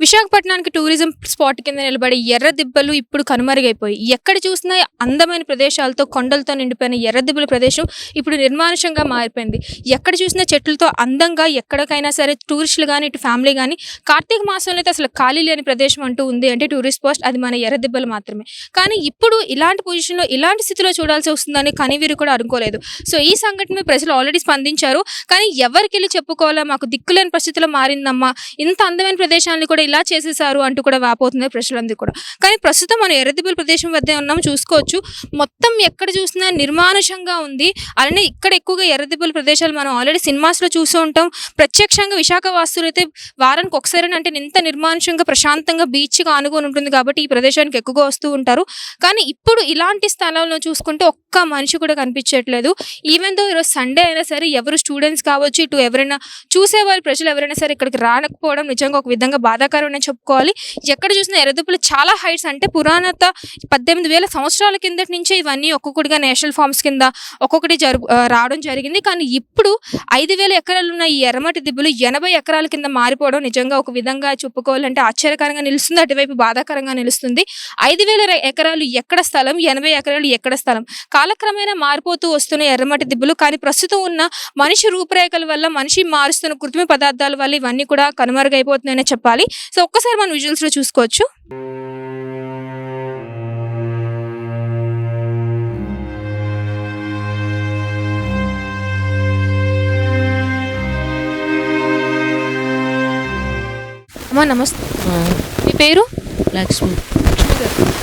విశాఖపట్నానికి tourism spot కింద నిలబడే ఎర్ర దిబ్బలు ఇప్పుడు కనుమరుగైపోయి ఎక్కడ చూసినా అందమైన ప్రదేశాలతో కొండలతో నిండిపోయిన ఎర్ర దిబ్బల ప్రదేశం ఇప్పుడు నిర్మానుషంగా మారిపోయింది. ఎక్కడ చూసినా చెట్లతో అందంగా ఎక్కడికైనా సరే టూరిస్టులు కానీ ఇటు ఫ్యామిలీ కానీ కార్తీక మాసంలో అయితే అసలు ఖాళీ లేని ప్రదేశం అంటూ ఉంది అంటే టూరిస్ట్ పోస్ట్ అది మన ఎర్ర దిబ్బలు మాత్రమే. కానీ ఇప్పుడు ఇలాంటి పొజిషన్లో ఇలాంటి స్థితిలో చూడాల్సి వస్తుందని కనివీరు కూడా అనుకోలేదు. సో ఈ సంఘటన ప్రజలు ఆల్రెడీ స్పందించారు. కానీ ఎవరికి వెళ్ళి చెప్పుకోవాలా? మాకు దిక్కులేని పరిస్థితిలో మారిందమ్మా. ఇంత అందమైన ప్రదేశాన్ని కూడా ఇలా చేసేసారు అంటూ కూడా వాపోతుంది ప్రజలందరూ కూడా. కానీ ప్రస్తుతం మనం ఎర్రదిబ్బల ప్రదేశం వద్ద ఉన్నాం చూసుకోవచ్చు. మొత్తం ఎక్కడ చూసినా నిర్మానుషంగా ఉంది. అలానే ఇక్కడ ఎక్కువగా ఎర్రదిబ్బల ప్రదేశాలు మనం ఆల్రెడీ సినిమాస్లో చూస్తూ ఉంటాం. ప్రత్యక్షంగా విశాఖ వాస్తులు అయితే వారానికి ఒకసారి అంటే ఇంత నిర్మానుషంగా ప్రశాంతంగా బీచ్గా ఆనుకొని ఉంటుంది కాబట్టి ఈ ప్రదేశానికి ఎక్కువగా వస్తూ ఉంటారు. కానీ ఇప్పుడు ఇలాంటి స్థలంలో చూసుకుంటే ఒక్క మనిషి కూడా కనిపించట్లేదు. ఈవెన్ దో ఈరోజు సండే అయినా సరే ఎవరు స్టూడెంట్స్ కావచ్చు ఇటు ఎవరైనా చూసేవారు ప్రజలు ఎవరైనా సరే ఇక్కడికి రాకపోవడం నిజంగా ఒక విధంగా బాధాకరమని చెప్పుకోవాలి. ఎక్కడ చూసినా ఎర్రదుప్పులు చాలా హైట్స్ అంటే పురాణత పద్దెనిమిది వేల సంవత్సరాల కిందటి నుంచే ఇవన్నీ ఒక్కొక్కటిగా నేషనల్ ఫార్మ్స్ కింద ఒక్కొక్కటి జరుగు రావడం జరిగింది. కానీ ఇప్పుడు ఐదు వేల ఎకరాలు ఉన్న ఈ ఎర్రమట్టి దిబ్బలు ఎనభై ఎకరాల కింద మారిపోవడం నిజంగా ఒక విధంగా చెప్పుకోవాలంటే ఆశ్చర్యకరంగా నిలుస్తుంది. అటువైపు బాధాకరంగా నిలుస్తుంది. ఐదు వేల ఎకరాలు ఎక్కడ స్థలం? ఎనభై ఎకరాలు ఎక్కడ స్థలం? కాలక్రమేణా మారిపోతూ వస్తున్న ఎర్రమట్టి దిబ్బలు కానీ ప్రస్తుతం ఉన్న మనిషి రూపురేఖల వల్ల మనిషి మారుస్తున్న కృత్రిమ పదార్థాల వల్ల ఇవన్నీ కూడా కనుమరుగైపోతున్నాయనే చెప్పాలి. సో ఒక్కసారి మనం విజువల్స్లో చూసుకోవచ్చు. అమ్మా నమస్తే. మీ పేరు? లక్ష్మి.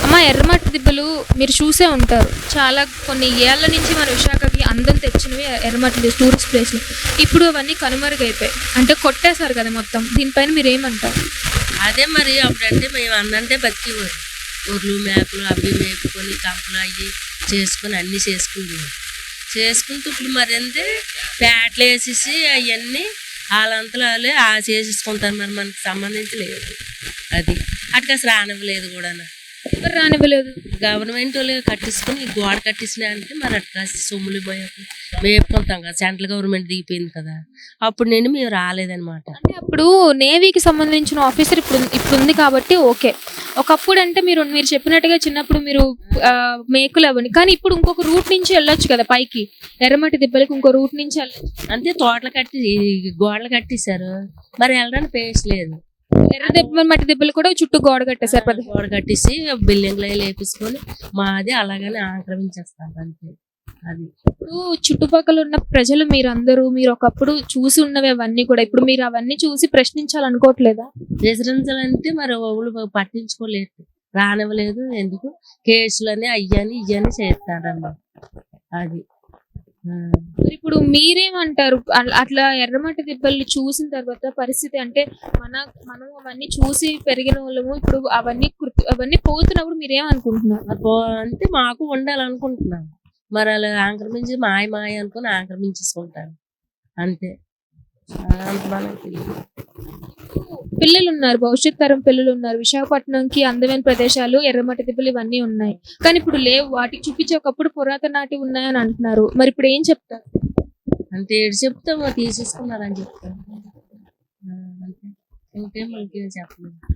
అమ్మ ఎర్రమట్టి దిబ్బలు మీరు చూసే ఉంటారు. చాలా కొన్ని ఏళ్ళ నుంచి మన విశాఖకి అందం తెచ్చినవి ఎర్రమట్టి టూరిస్ట్ ప్లేస్లు ఇప్పుడు అవన్నీ కనుమరుగైపోయాయి. అంటే కొట్టేశారు కదా మొత్తం. దీనిపైన మీరు ఏమంటారు అదే మరి అప్పుడంటే మేము అన్నంటే బతికేవారు ఊర్లు మేకలు అవి మేపుకొని కంపలు అవి చేసుకొని అన్నీ చేసుకుంటాం చేసుకుంటూ ఇప్పుడు మరి అంటే పేటలు వేసేసి అవన్నీ వాళ్ళంతలో వాళ్ళే ఆ చేసేసుకుంటారు మరి మనకి సంబంధించి లేదు. అది. అటుకు అసలు లేదు కూడా ఎవరు రానివ్వలేదు. గవర్నమెంట్ వాళ్ళు కట్టించుకొని గోడ కట్టించిన అంటే మరి అట్లా సొమ్ములు పోయాక మేపుకుంటాం కదా సెంట్రల్ గవర్నమెంట్ దిగిపోయింది కదా. అప్పుడు నేను మేము రాలేదన్నమాట. అంటే అప్పుడు నేవీకి సంబంధించిన ఆఫీసర్ ఇప్పుడు ఇప్పుడు ఉంది కాబట్టి ఓకే. ఒకప్పుడు అంటే మీరు మీరు చెప్పినట్టుగా చిన్నప్పుడు మీరు మేకులు అవన్నీ కానీ ఇప్పుడు ఇంకొక రూట్ నుంచి వెళ్ళొచ్చు కదా పైకి. ఎర్రమట్టి దిబ్బలకి ఇంకో రూట్ నుంచి వెళ్ళొచ్చు. అంతే తోటలు కట్టి గోడలు కట్టేశారు మరి వెళ్ళడానికి ప్లేస్ లేదు. ఎర్ర దెబ్బ మట్టి దెబ్బలు కూడా చుట్టూ గోడ కట్టేశారు పెద్ద గోడ కట్టేసి బిల్డింగ్లు లేపేసుకొని మాది అలాగనే ఆక్రమించేస్తారు అంతే. అది. ఇప్పుడు చుట్టుపక్కల ఉన్న ప్రజలు మీరందరూ మీరు ఒకప్పుడు చూసి ఉన్నవి అవన్నీ కూడా ఇప్పుడు మీరు అవన్నీ చూసి ప్రశ్నించాలనుకోవట్లేదా? అంటే మరి ఊళ్ళు పట్టించుకోలేదు. రానివ్వలేదు ఎందుకు? కేసులని అయ్యని ఇయ్యని చేస్తారన్న అది. మరి ఇప్పుడు మీరేమంటారు? అట్ల- ఎర్రమట్టి దిబ్బలు చూసిన తర్వాత పరిస్థితి అంటే మన మనం అవన్నీ చూసి పెరిగిన వాళ్ళము ఇప్పుడు అవన్నీ అవన్నీ పోతున్నప్పుడు మీరేమనుకుంటున్నారు? అంటే మాకు ఉండాలనుకుంటున్నాం. మరి అలా ఆక్రమించి మాయ మాయ అనుకుని ఆక్రమించేసుకుంటారు. అంతే. అంత మనకి తెలియదు. పిల్లలు ఉన్నారు భవిష్యత్ తరం పిల్లలు ఉన్నారు విశాఖపట్నంకి అందమైన ప్రదేశాలు ఎర్రమట్టి దిబ్బలు ఇవన్నీ ఉన్నాయి. కానీ ఇప్పుడు లేవు. వాటికి చూపించే ఒకప్పుడు పురాతన నాటి ఉన్నాయని అంటున్నారు. మరి ఇప్పుడు ఏం చెప్తారు? అంటే ఏడు చెప్తాము తీసేసుకున్నారని చెప్తాను. ఆ, అంతే. చెప్పలేదు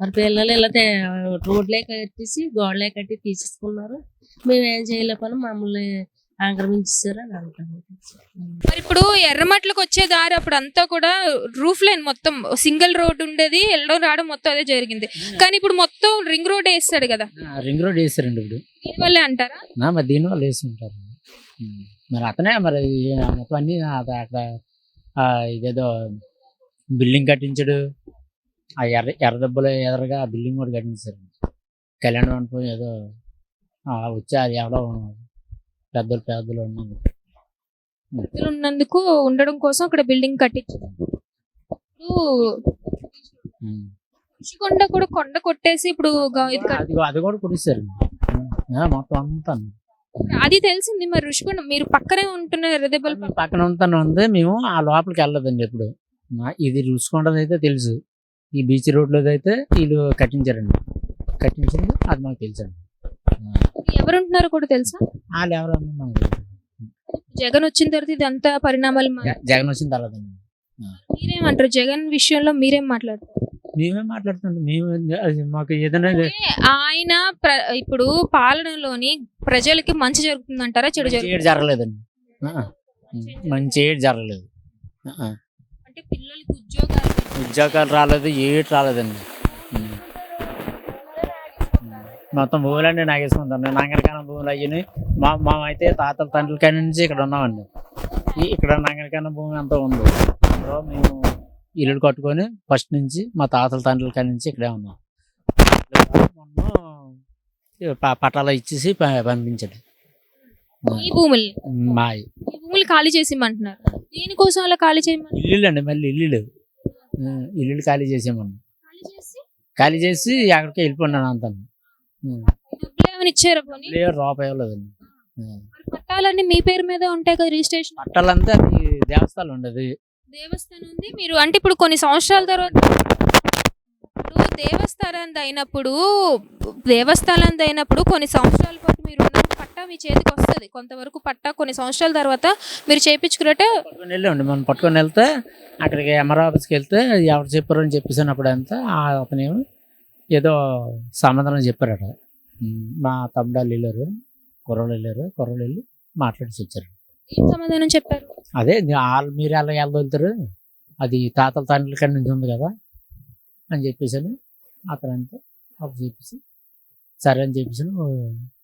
మరి పిల్లలు ఇలా తే- రోడ్లే కట్టేసి గోడలే కట్టి తీసేసుకున్నారు. మేము ఏం చేయలేకపోయినా మమ్మల్ని ఆక్రమించేసారు అని అంటారు మరి ఇప్పుడు ఎర్రమట్లకు వచ్చే దారి అప్పుడు అంతా కూడా రూఫ్ లైన్ మొత్తం సింగిల్ రోడ్ ఉండేది వెళ్ళడం రావడం మొత్తం అదే జరిగింది. కానీ ఇప్పుడు మొత్తం రింగ్ రోడ్ వేస్తాడు కదా. రింగ్ రోడ్ వేసారండి ఇప్పుడు. దీనివల్లే అంటారా? మరి దీని వాళ్ళు వేసి ఉంటారు. మరి అతనే మరి మొత్తం అన్ని అక్కడ ఇదేదో బిల్డింగ్ కట్టించాడు. ఆ ఎర్ర ఎర్ర దెబ్బలు ఎదురుగా ఆ బిల్డింగ్ కూడా కట్టించారు. కళ్యాణ మండపం ఏదో ఆ, వచ్చి అది ఎవడో పెద్దలు పెద్దలు ఉన్నది వ్యక్తులు ఉన్నందుకు ఉండడం కోసం అక్కడ బిల్డింగ్ కట్టించారు ఇప్పుడు ఉమ్. ఋషికొండ కూడా కొండ కొట్టేసి ఇప్పుడు గ- ఇది కట్- అది అది కూడా కుడిస్తారు మొత్తం అంతా. అది తెలిసింది మరి ఋషికొండ. మీరు పక్కనే ఉంటున్న ఎర్రదెబ్బల మేము పక్కన ఉంటాను ఉంది. మేము ఆ లోపలికి వెళ్ళదండి ఎప్పుడు. మా- ఇది రుచుకుంటది అయితే తెలుసు. ఈ బీచ్ రోడ్లో అయితే వీళ్ళు కట్టించారండి. కట్టించింది అది మాకు తెలుసండి. ఎవరు ఉంటున్నారో కూడా తెలుసా? వాళ్ళు ఎవరు. జగన్ వచ్చిన తర్వాత ఇదంతా పరిణామాలు మా- జగన్ వచ్చిన తర్వాత మీరేమంటారు? జగన్ విషయంలో మీరేం మాట్లాడతారు? మేమే మాట్లాడుతున్నాం? మేము అది మాకు ఏదైనా అంటే ఆయన ప్ర- ఇప్పుడు పాలనలోని ప్రజలకి మంచి జరుగుతుందంటారా చెడు మంచి జరుగుతుంది? ఏడు జరగలేదండి. ఆ, మంచి ఏడు జరగలేదు. ఆ, అంటే పిల్లలకి ఉద్యోగాలు ఉద్యోగాలు రాలేదు ఏటి రాలేదండి. మొత్తం భూములన్నీ నాగేసుకుంటాం నేను నాగరికాన భూములు అయ్యి మా మా అయితే తాతల తండ్రుల కాడి నుంచి ఇక్కడ ఉన్నామండి. ఇక్కడ నాగరికాన భూమి అంతా ఉంది. అందులో మేము ఇల్లు కట్టుకొని ఫస్ట్ నుంచి మా తాతల తండ్రుల కాడి నుంచి ఇక్కడే ఉన్నాం. మొన్న పట్టాలు ఇచ్చేసి పంపించాడు. ఈ మాయి. భూములు ఖాళీ దీనికోసం అలా ఖాళీ చేయమని ఇల్లు అండి మళ్ళీ ఇల్లు ఇల్లు ఖాళీ చేసేమన్నా ఖాళీ చేసి? ఖాళీ చేసి ఎక్కడికి వెళ్ళిపోయినాను అంతా డబ్బులు ఇచ్చారా పోనీ. లేదు రూపాయి ఇవ్వలేదండి ఉం. మరి పట్టాలన్నీ మీ పేరు మీద ఉంటాయి కదా రిజిస్ట్రేషన్? పట్టాలంతా అది దేవస్థానం ఉండదు. దేవస్థానం ఉంది. మీరు అంటే ఇప్పుడు కొన్ని సంవత్సరాల తర్వాత ఇప్పుడు దేవస్థానం అయినప్పుడు దేవస్థానం అయినప్పుడు కొన్ని సంవత్సరాల పాటు మీరు ఉన్నప్పుడు పట్టా మీ చేతికి వస్తుంది. కొంతవరకు పట్టా కొన్ని సంవత్సరాల తర్వాత మీరు చేయించుకున్నట్టే పట్టుకొని మనం పట్టుకొని వెళ్తే అక్కడికి ఎంఆర్ ఆఫీస్కి వెళ్తే ఎవరు చెప్పారు అని చెప్పేసినప్పుడు అంతా ఆ అతనేమో ఏదో సమాధానం చెప్పారట. మా తమ్ముడాళ్ళు వెళ్ళారు కుర్రోళ్ళు వెళ్ళారు కుర్రోళ్ళు వెళ్ళి మాట్లాడేసి వచ్చారు. ఏం సమాధానం చెప్పారు? అదే వాళ్ళు మీరు ఎలా వెళ్తారు అది తాతల తండ్రుల కాడి నుంచి ఉంది కదా అని చెప్పేసి అని అతను అంతా అప్పుడు చెప్పేసి సరే అని చెప్పేసి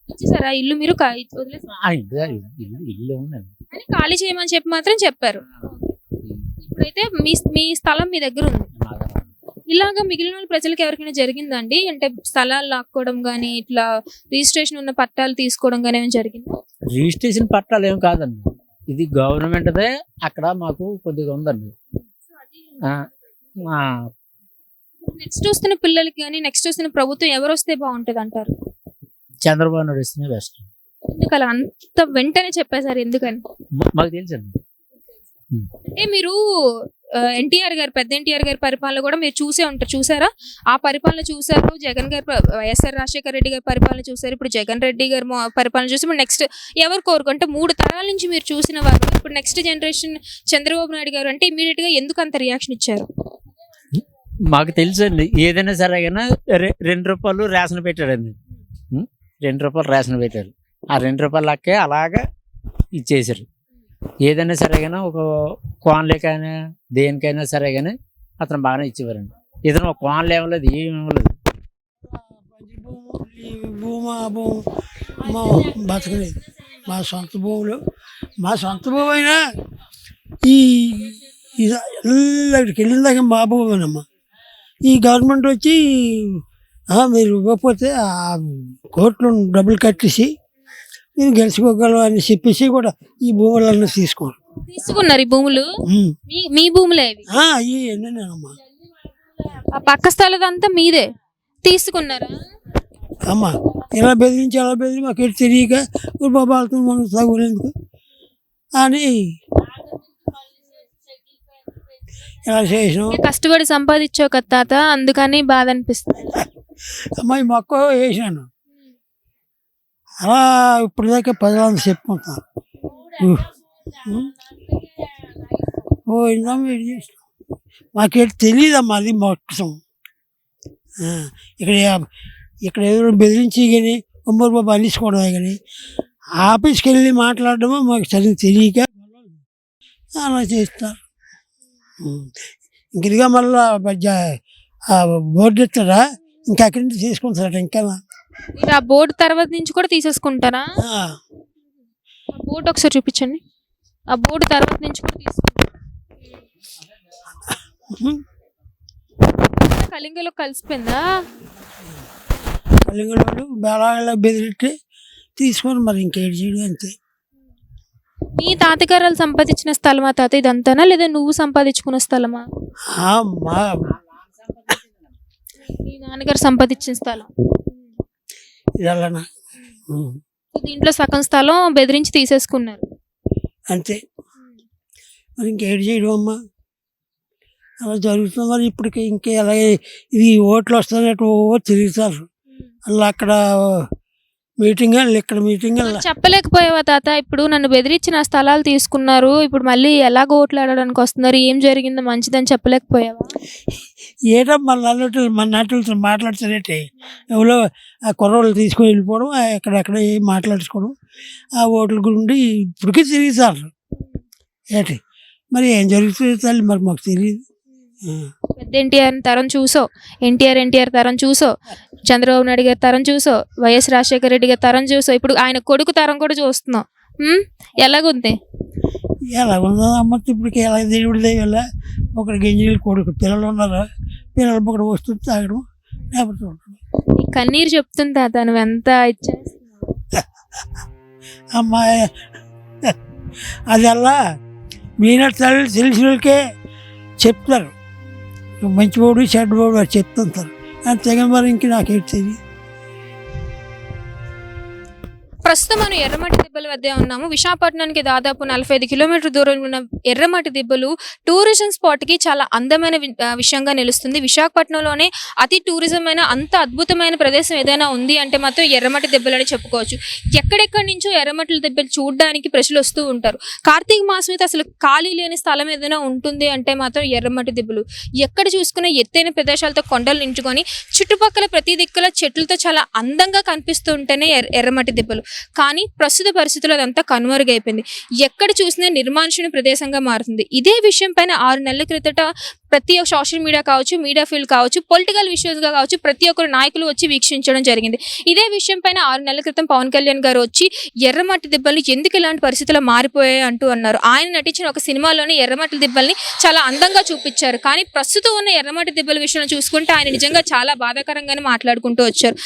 ఇచ్చేసారా? ఇల్లు మీరు? ఆ ఇల్లు ఇల్లు ఇల్లు ఉందండి అని ఖాళీ చేయమని చెప్పి మాత్రం చెప్పారు. ఇప్పుడైతే మీ మీ స్థలం మీ దగ్గర ఉంది. ఇలాగా మిగిలిన వాళ్ళ ప్రజలకు ఎవరికైనా జరిగిందండి? అంటే స్థలాలు లాక్కోవడం కానీ ఇట్లా రిజిస్ట్రేషన్ ఉన్న పట్టాలు తీసుకోవడం కానీ ఏమైనా జరిగిందా? రిజిస్ట్రేషన్ పట్టాలు ఏం కాదండి. ఇది గవర్నమెంట్దే. అక్కడ మాకు కొద్దిగా ఉందండి. నెక్స్ట్ వస్తున్న పిల్లలకి కానీ నెక్స్ట్ వస్తున్న ప్రభుత్వం ఎవరు వస్తే బాగుంటది అంటారు చంద్రబాబు నాయుడు ఇస్తేనే బెస్ట్. ఎందుకు అలా అంత వెంటనే చెప్పేశారు ఎందుకని? మాకు తెలుసండి. అంటే మీరు ఎన్టీఆర్ గారు పెద్ద ఎన్టీఆర్ గారి పరిపాలన కూడా మీరు చూసే ఉంటారు చూసారా? ఆ పరిపాలన చూసారు జగన్ గారి వైఎస్ఆర్ రాజశేఖర రెడ్డి గారి పరిపాలన చూసారు ఇప్పుడు జగన్ రెడ్డి గారి పరిపాలన చూసి ఇప్పుడు నెక్స్ట్ ఎవరు కోరుకు అంటే మూడు తరాల నుంచి మీరు చూసిన వారు ఇప్పుడు నెక్స్ట్ జనరేషన్ చంద్రబాబు నాయుడు గారు అంటే ఇమీడియట్గా ఎందుకు అంత రియాక్షన్ ఇచ్చారు? మాకు తెలుసండి ఏదైనా సరే కానీ రెండు రూపాయలు రేషన్ పెట్టాడండి? రెండు రూపాయలు రేషన్ పెట్టారు. ఆ రెండు రూపాయలు లక్కే అలాగా ఇచ్చేసారు ఏదైనా సరే కానీ ఒక కోన్లేకైనా దేనికైనా సరే కానీ అతను బాగానే ఇచ్చేవారండి. ఇతను ఒక కోన్లు ఏమలేదు ఏమివ్వలేదు భూమి భూమి మా బతకలేదు మా సొంత భూములు మా సొంత భూమి అయినా ఈ ఇక్కడికి వెళ్ళిందాక మా భూమేనమ్మా. ఈ గవర్నమెంట్ వచ్చి మీరు ఇవ్వకపోతే ఆ కోర్టులో డబ్బులు కట్టేసి మీరు గెలుచుకోగలరు అని చెప్పేసి కూడా ఈ భూములన్నీ తీసుకోరు. తీసుకున్నారు ఈ భూములు. మీ మీ భూములే ఇవి ఆ, పక్క స్థలం అంతా మీదే తీసుకున్నారా? అమ్మ ఇలా బెదిరించి అలా బెదిరి మాకు ఎటు తెలియక "ఊరు బాబా వెళ్తుంది మనం తగులేందుకు? అని ఇలా చేసినాం కష్టపడి సంపాదించావు కదా తాత అందుకని బాధ అనిపిస్తుంది. అమ్మాయి మొక్క వేసినాను. అలా ఇప్పుడు దాకా పదిలంది చెప్పుకుంటున్నాను ఓ ఇందాం వేడి చేసినాం మాకేం తెలియదమ్మా అది మొత్తం. ఇక్కడ ఏ- ఇక్కడ ఏదో బెదిరించి కానీ ఉమ్మడి బాబు అనిసుకోవడమే కానీ ఆఫీస్కి వెళ్ళి మాట్లాడడమో మాకు సరిగ్గా తెలియక అలా చేస్తారు. ఇంక ఇదిగా మళ్ళా బోర్డు ఎత్తారా ఇంకా అక్కడి నుంచి తీసుకుంటారట ఇంకా మీరు ఆ బోర్డు తర్వాత నుంచి కూడా తీసేసుకుంటారా? ఆ, ఆ బోర్డు ఒకసారి చూపించండి. ఆ బోర్డు తర్వాత నుంచి కూడా తీసుకుంటారా ఉం. కళింగలో కలిసిపోయిందా? కలింగడు బేలాగా బెదిరిట్టి తీసుకొని మరి ఇంకేడు చేయడం అంతే. మీ తాతగారాలు సంపాదించిన స్థలమా తాత? ఇదంతానా? లేదా నువ్వు సంపాదించుకున్న స్థలమా? ఆ, మా మీ నాన్నగారు సంపాదించిన స్థలం. ఉం. దీంట్లో సగం స్థలం బెదిరించి తీసేసుకున్నారు. అంతే. మరి ఇంకేడు చేయడం అమ్మా? అలా జరుగుతుంది మరి ఇప్పటికి ఇంకే అలాగే ఇది ఓట్లు వస్తున్నట్టు ఓ తిరుగుతారు అలా అక్కడ మీటింగ్ ఇక్కడ మీటింగ్ చెప్పలేకపోయావా తాత? ఇప్పుడు నన్ను బెదిరించి నా స్థలాలు తీసుకున్నారు. ఇప్పుడు మళ్ళీ ఎలాగ ఓట్లాడడానికి వస్తున్నారు. ఏం జరిగిందో మంచిదని చెప్పలేకపోయావా? ఏటో మన నల్లొట్టు మన నటులతో మాట్లాడుతున్నట్టే. ఎవరో ఆ కుర్రోళ్ళు తీసుకొని వెళ్ళిపోవడం ఎక్కడెక్కడ ఏం మాట్లాడుకోవడం ఆ ఓట్ల గురించి ఇప్పటికీ తిరుగుతారు ఏంటి? మరి ఏం జరుగుతుంది తల్లి మరి మాకు తెలియదు. పెద్ద ఎన్టీఆర్ తరం చూసో ఎన్టీఆర్ ఎన్టీఆర్ తరం చూసో చంద్రబాబు నాయుడు గారి తరం చూసో వైఎస్ రాజశేఖర రెడ్డి గారి తరం చూసో ఇప్పుడు ఆయన కొడుకు తరం కూడా చూస్తున్నాం. ఎలాగుంది? ఎలా ఉందో అమ్మ ఇప్పటికి ఎలా దేవుడి దయవల్ల ఒకటి గింజలు కొడుకు పిల్లలు ఉన్నారు. పిల్లలు ఒకటి వస్తుంది తాగడం లేకపోతే ఉండడం. నీ కన్నీరు చెప్తుంది తాత నువ్వు ఎంత అమ్మాయి అది అలా మీన తల్లి తెలిసిన వాళ్ళకే చెప్తారు. మంచివాడు చెడ్డవాడు అని చెప్తుంటారు. అంతేగా మరి ఇంక నాకేం తెలియదు. ప్రస్తుతం మనం ఎర్రమట్టి దిబ్బల వద్ద ఉన్నాము. విశాఖపట్నానికి దాదాపు నలభై ఐదు కిలోమీటర్ దూరంలో ఉన్న ఎర్రమట్టి దిబ్బలు టూరిజం స్పాట్కి చాలా అందమైన వి- విషయంగా నిలుస్తుంది. విశాఖపట్నంలోనే అతి టూరిజం అయిన అంత అద్భుతమైన ప్రదేశం ఏదైనా ఉంది అంటే మాత్రం ఎర్రమట్టి దిబ్బలని చెప్పుకోవచ్చు. ఎక్కడెక్కడి నుంచో ఎర్రమట్టి దిబ్బలు చూడడానికి ప్రజలు వస్తూ ఉంటారు. కార్తీక మాసం అయితే అసలు ఖాళీ లేని స్థలం ఏదైనా ఉంటుంది అంటే మాత్రం ఎర్రమట్టి దిబ్బలు. ఎక్కడ చూసుకున్న ఎత్తైన ప్రదేశాలతో కొండలు నించుకొని చుట్టుపక్కల ప్రతి దిక్కుల చెట్లతో చాలా అందంగా కనిపిస్తూ ఉంటేనే ఎర్రమట్టి దిబ్బలు. కానీ ప్రస్తుత పరిస్థితుల్లో అదంతా కనుమరుగైపోయింది ఎక్కడ చూసినా నిర్మానుషణ ప్రదేశంగా మారుతుంది. ఇదే విషయం పైన ఆరు నెలల క్రితట ప్రతి ఒక్క సోషల్ మీడియా కావచ్చు మీడియా ఫీల్డ్ కావచ్చు పొలిటికల్ ఇష్యూస్గా కావచ్చు ప్రతి ఒక్కరు నాయకులు వచ్చి వీక్షించడం జరిగింది. ఇదే విషయం పైన ఆరు నెలల క్రితం పవన్ కళ్యాణ్ గారు వచ్చి ఎర్రమట్టి దిబ్బల్ని ఎందుకు ఇలాంటి పరిస్థితుల్లో మారిపోయాయి అంటూ అన్నారు. ఆయన నటించిన ఒక సినిమాలోనే ఎర్రమట్టి దిబ్బల్ని చాలా అందంగా చూపించారు. కానీ ప్రస్తుతం ఉన్న ఎర్రమట్టి దిబ్బల విషయంలో చూసుకుంటే ఆయన నిజంగా చాలా బాధాకరంగానే మాట్లాడుకుంటూ వచ్చారు.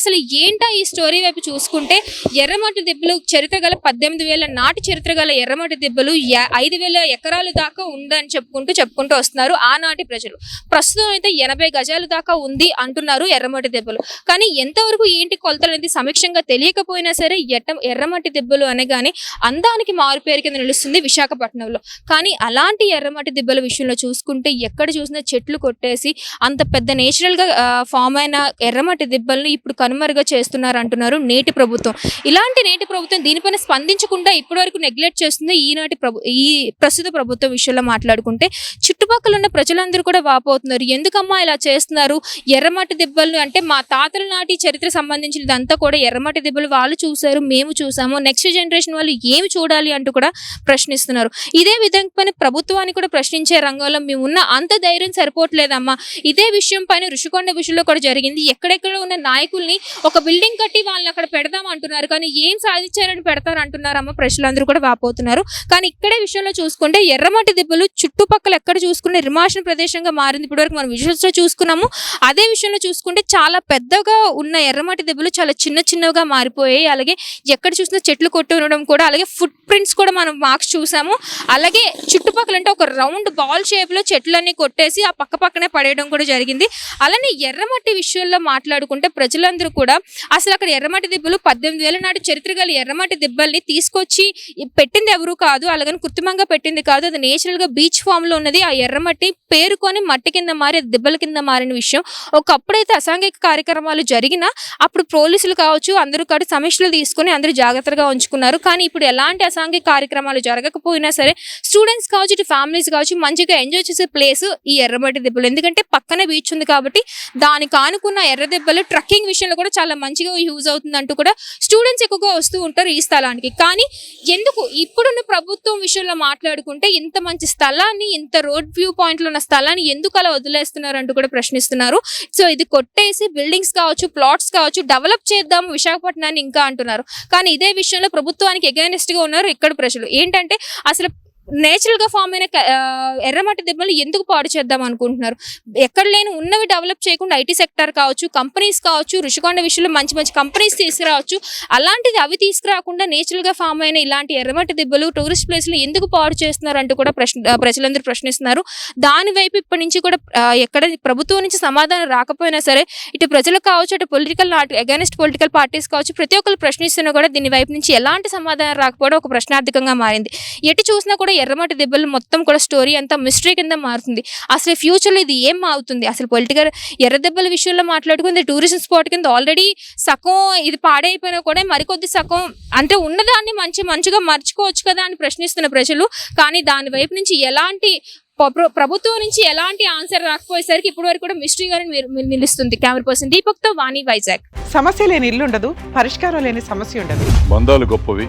అసలు ఏంటా ఈ స్టోరీ వైపు చూసుకుంటే ఎర్రమట్టి దిబ్బలు చరిత్ర గల పద్దెనిమిది వేల నాటి చరిత్ర గల ఎర్రమట్టి దిబ్బలు ఐదు వేల ఎకరాలు దాకా ఉందని చెప్పుకుంటూ చెప్పుకుంటూ వస్తున్నారు. ఆనాటి ప్రజలు. ప్రస్తుతం అయితే ఎనభై గజాలు దాకా ఉంది అంటున్నారు ఎర్రమట్టి దెబ్బలు. కానీ ఎంతవరకు ఏంటి కొలతలు అనేది సమీక్షంగా తెలియకపోయినా సరే ఎట్ట ఎర్రమట్టి దెబ్బలు అనగానే అందానికి మారుపేరు కింద నిలుస్తుంది విశాఖపట్నంలో. కానీ అలాంటి ఎర్రమట్టి దెబ్బల విషయంలో చూసుకుంటే ఎక్కడ చూసినా చెట్లు కొట్టేసి అంత పెద్ద నేచురల్గా ఫామ్ అయిన ఎర్రమట్టి దెబ్బలను ఇప్పుడు కనుమరుగా చేస్తున్నారు అంటున్నారు నేటి ప్రభుత్వం. ఇలాంటి నేటి ప్రభుత్వం దీనిపైన స్పందించకుండా ఇప్పటివరకు నెగ్లెక్ట్ చేస్తుంది ఈనాటి ప్రభు ఈ ప్రస్తుత ప్రభుత్వ విషయంలో మాట్లాడుకుంటే చుట్టుపక్కల ఉన్న ప్రజలందరూ కూడా వాపోతున్నారు. ఎందుకమ్మా ఇలా చేస్తున్నారు? ఎర్రమట్టి దెబ్బలు అంటే మా తాతల నాటి చరిత్ర సంబంధించినదంతా కూడా ఎర్రమట్టి దెబ్బలు వాళ్ళు చూశారు మేము చూసాము నెక్స్ట్ జనరేషన్ వాళ్ళు ఏమి చూడాలి అంటూ కూడా ప్రశ్నిస్తున్నారు. ఇదే విధంగా ప్రభుత్వాన్ని కూడా ప్రశ్నించే రంగంలో మేము ఉన్న అంత ధైర్యం సరిపోవట్లేదమ్మా. ఇదే విషయం పైన ఋషికొండ విషయంలో కూడా జరిగింది. ఎక్కడెక్కడ ఉన్న నాయకుల్ని ఒక బిల్డింగ్ కట్టి వాళ్ళని అక్కడ పెడదాం అంటున్నారు. కానీ ఏం సాధించారని పెడతారు అంటున్నారమ్మా ప్రజలందరూ కూడా వాపోతున్నారు. కానీ ఇక్కడే విషయంలో చూసుకుంటే ఎర్రమట్టి దెబ్బలు చుట్టుపక్కల ఎక్కడ చూసుకున్న సంభాషణ ప్రదేశంగా మారింది. ఇప్పటివరకు మనం విజువల్స్లో చూసుకున్నాము. అదే విషయంలో చూసుకుంటే చాలా పెద్దగా ఉన్న ఎర్రమట్టి దెబ్బలు చాలా చిన్న చిన్నగా మారిపోయాయి. అలాగే ఎక్కడ చూసినా చెట్లు కొట్టి ఉండడం కూడా అలాగే ఫుట్ ప్రింట్స్ కూడా మనం మార్క్స్ చూసాము. అలాగే చుట్టుపక్కల అంటే ఒక రౌండ్ బాల్ షేప్లో చెట్లన్నీ కొట్టేసి ఆ పక్క పక్కనే పడేయడం కూడా జరిగింది. అలానే ఎర్రమట్టి విషయంలో మాట్లాడుకుంటే ప్రజలందరూ కూడా అసలు అక్కడ ఎర్రమట్టి దెబ్బలు పద్దెనిమిది వేల నాటి చరిత్ర గల ఎర్రమట్టి దెబ్బల్ని తీసుకొచ్చి పెట్టింది ఎవరు కాదు అలాగని కృత్రిమంగా పెట్టింది కాదు. అది నేచురల్గా బీచ్ ఫామ్లో ఉన్నది. ఆ ఎర్రమట్టి పేరుకొని మట్టి కింద మారి దెబ్బల కింద మారిన విషయం. ఒకప్పుడైతే అసాంఘిక కార్యక్రమాలు జరిగినా అప్పుడు పోలీసులు కావచ్చు అందరూ కాదు సమీక్షలు తీసుకొని అందరూ జాగ్రత్తగా ఉంచుకున్నారు. కానీ ఇప్పుడు ఎలాంటి అసాంఘిక కార్యక్రమాలు జరగకపోయినా సరే స్టూడెంట్స్ కావచ్చు ఇటు ఫ్యామిలీస్ కావచ్చు మంచిగా ఎంజాయ్ చేసే ప్లేస్ ఈ ఎర్రమట్టి దెబ్బలు. ఎందుకంటే పక్కనే బీచ్ ఉంది కాబట్టి దానికి ఆనుకున్న ఎర్ర దెబ్బలు ట్రక్కింగ్ విషయంలో కూడా చాలా మంచిగా యూజ్ అవుతుంది అంటూ కూడా స్టూడెంట్స్ ఎక్కువగా వస్తూ ఉంటారు ఈ స్థలానికి. కానీ ఎందుకు ఇప్పుడున్న ప్రభుత్వం విషయంలో మాట్లాడుకుంటే ఇంత మంచి స్థలాన్ని ఇంత రోడ్ వ్యూ పాయింట్లో ఉన్న స్థలాన్ని ఎందుకు అలా వదిలేస్తున్నారు అంటూ కూడా ప్రశ్నిస్తున్నారు. సో ఇది కొట్టేసి బిల్డింగ్స్ కావచ్చు ప్లాట్స్ కావచ్చు డెవలప్ చేద్దాం విశాఖపట్నాన్ని ఇంకా అంటున్నారు. కానీ ఇదే విషయంలో ప్రభుత్వానికి ఎగైనెస్ట్గా ఉన్నారు ఇక్కడ ప్రజలు. ఏంటంటే అసలు నేచురల్గా ఫామ్ అయిన ఎర్రమట్టి దెబ్బలు ఎందుకు పాడు చేద్దాం అనుకుంటున్నారు? ఎక్కడ లేని ఉన్నవి డెవలప్ చేయకుండా ఐటీ సెక్టర్ కావచ్చు కంపెనీస్ కావచ్చు ఋషికొండ విషయంలో మంచి మంచి కంపెనీస్ తీసుకురావచ్చు. అలాంటిది అవి తీసుకురాకుండా నేచురల్గా ఫామ్ అయిన ఇలాంటి ఎర్రమట్టి దెబ్బలు టూరిస్ట్ ప్లేస్లో ఎందుకు పాడు చేస్తున్నారు అంటూ కూడా ప్రశ్న ప్రజలందరూ ప్రశ్నిస్తున్నారు. దాని వైపు ఇప్పటి నుంచి కూడా ఎక్కడ ప్రభుత్వం నుంచి సమాధానం రాకపోయినా సరే ఇటు ప్రజలకు కావచ్చు అటు పొలిటికల్ అగైనెస్ట్ పొలిటికల్ పార్టీస్ కావచ్చు ప్రతి ఒక్కరు ప్రశ్నిస్తున్నా కూడా దీని వైపు నుంచి ఎలాంటి సమాధానం రాకపోవడం ఒక ప్రశ్నార్థకంగా మారింది. ఎటు చూసినా కూడా ఎర్రమట్టి దెబ్బలు మొత్తం కూడా స్టోరీ అంతా మిస్టరీ కింద మారుతుంది. అసలు ఫ్యూచర్లో ఇది ఏం అవుతుంది అసలు పొలిటికల్ ఎర్ర దెబ్బల విషయంలో మాట్లాడుకుంది టూరిజం స్పాట్ కింద ఆల్రెడీ సగం ఇది పాడైపోయినా కూడా మరికొద్ది సగం అంటే ఉన్నదాన్ని మంచి మంచిగా మర్చుకోవచ్చు కదా అని ప్రశ్నిస్తున్న ప్రజలు. కానీ దాని వైపు నుంచి ఎలాంటి ప్ర- ప్రభుత్వం నుంచి ఎలాంటి ఆన్సర్ రాకపోయేసరికి ఇప్పటి వరకు కూడా నిల్- నిలుస్తుంది. కెమెరా పర్సన్ దీపక్తో వాణి వైజాగ్. సమస్య లేని ఇల్లు ఉండదు పరిష్కారం లేని సమస్య ఉండదు. బంధాలు గొప్పవి.